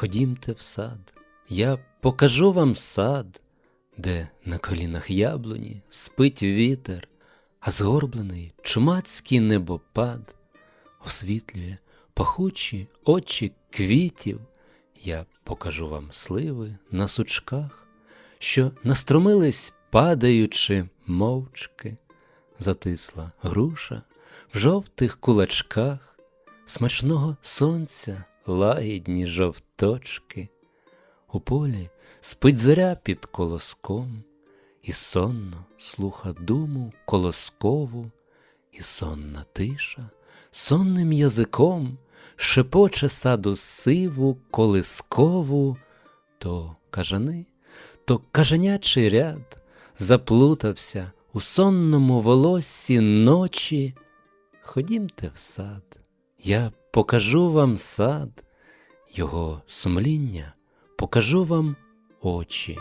Ходімте в сад, я покажу вам сад, де на колінах яблуні спить вітер, а згорблений чумацький небопад освітлює пахучі очі квітів. Я покажу вам сливи на сучках, що настромились, падаючи мовчки, затисла груша в жовтих кулачках, смачного сонця лагідні жовточки. У полі спить зоря під колоском, і сонно слуха думу колоскову, і сонна тиша сонним язиком шепоче саду сиву колискову, то кажани, то кажанячий ряд заплутався у сонному волоссі ночі. Ходімте в сад, я покажу вам сад, його сумління, покажу вам очі.